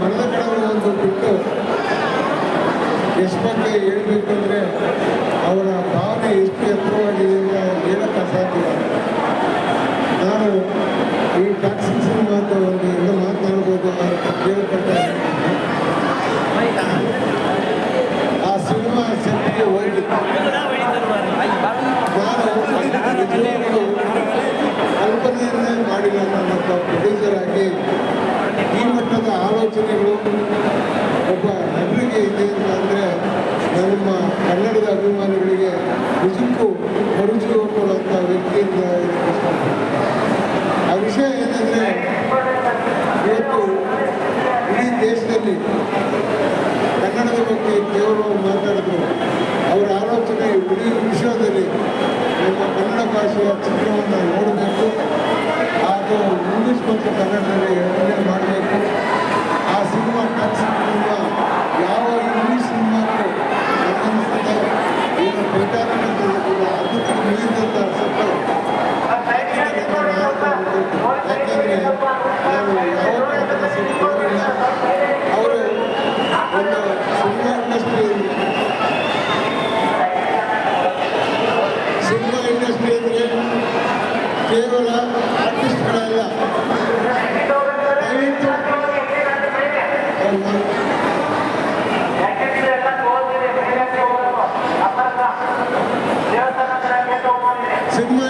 ಮಾಡೋದು ಕಡೆ ಒಂದು ಬಿಟ್ಟು ಎಷ್ಟು ಬಗ್ಗೆ ಹೇಳಬೇಕು? ಈ ಮಟ್ಟದ ಆಲೋಚನೆಗಳು ಒಬ್ಬ ನಟರಿಗೆ ಇದೆ ಅಂತ ಅಂದರೆ ನಮ್ಮ ಕನ್ನಡದ ಅಭಿಮಾನಿಗಳಿಗೆ ನಿಜಕ್ಕೂ ಪರಿಚಯ ಕೊಡುವಂಥ ವ್ಯಕ್ತಿಯಿಂದ ಆ ವಿಷಯ ಏನಂದರೆ ಇವತ್ತು ಇಡೀ ದೇಶದಲ್ಲಿ ಕನ್ನಡದ ಬಗ್ಗೆ ಕೇವಲ ಮಾತಾಡಿದ್ರು. ಅವರ ಆಲೋಚನೆ ಇಡೀ ವಿಶ್ವದಲ್ಲಿ ನಮ್ಮ ಕನ್ನಡ ಭಾಷೆಯ ಚಿತ್ರವನ್ನು ನೋಡಬೇಕು. ಹಾಗೂ ಇಂಗ್ಲೀಷ್ ಮತ್ತು Kannada Sigma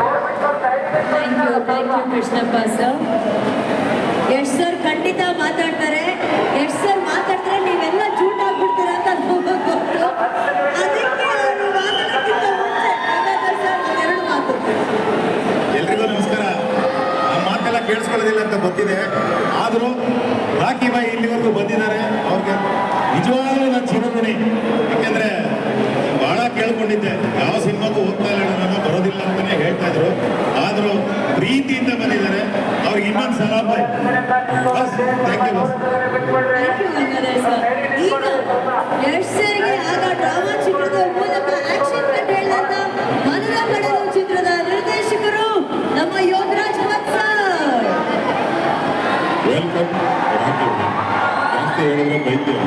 U Krishnappa sir Yash sir ಖಂಡಿತ ಮಾತಾಡ್ತಾರೆ. ಯಶ್ ಸರ್ ಮಾತಾಡ್ತಾರೆ, ನೀವೆಲ್ಲ ಚೂಟ್ ಆಗ್ಬಿಡ್ತೀರಾ ಅಂತ ಗೊತ್ತು ಅದಕ್ಕೆ ಎಲ್ರಿಗೂ ನಮಸ್ಕಾರ. ಮಾತೆಲ್ಲ ಕೇಳಿಸ್ಕೊಳ್ಳೋದಿಲ್ಲ ಅಂತ ಗೊತ್ತಿದೆ. ಆದರೂ ರಾಕಿ ಬಾಯಿ ಇಲ್ಲಿವರೆಗೂ ಬಂದಿದ್ದಾರೆ. ಅವ್ರಿಗೆ ನಿಜವಾಗ್ಲೂ ನಾನು ಚಿರಋಣಿ ಯಾಕೆಂದ್ರೆ ಬಹಳ ಕೇಳ್ಕೊಂಡಿದ್ದೆ. ಯಾವ ಸಿನಿಮಾಗೂ ಹೋಗ್ತಾ ಇಲ್ಲ ನಾನು ಬರೋದಿಲ್ಲ ಅಂತಾನೆ ಹೇಳ್ತಾ ಇದ್ರು ಆದರೂ ಪ್ರೀತಿಯಿಂದ ಬಂದಿದ್ದಾರೆ ಅವ್ರಿಗೆ ಇನ್ನೊಂದು ಸಲ bye boss thank you boss thank you Gangadhar sir ಈಗ ಯಶ್ ಸರ್ಗೆ ಆಗ ಡ್ರಾಮಾ ಚಿತ್ರದ ಮೂಲಕ ಆಕ್ಷನ್ ಕಟ್ ಹೇಳಿದಂತ ಮನದ ಕಡಲು ಚಿತ್ರದ ನಿರ್ದೇಶಕರು ನಮ್ಮ ಯೋಗರಾಜ್ ಭಟ್ ಸರ್ ವೆಲ್ಕಮ್ ಜಾಸ್ತಿ ಹೇಳಿದ್ರೆ ಬೈತೀವಿ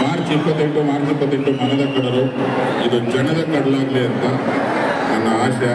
ಮಾರ್ಚ್ ಇಪ್ಪತ್ತೆಂಟು ಮಾರ್ಚ್ ಇಪ್ಪತ್ತೆಂಟು ಮನದ ಕಡಲು ಇದು ಜನದ ಕಡಲಾಗಲಿ ಅಂತ ನನ್ನ ಆಶೆ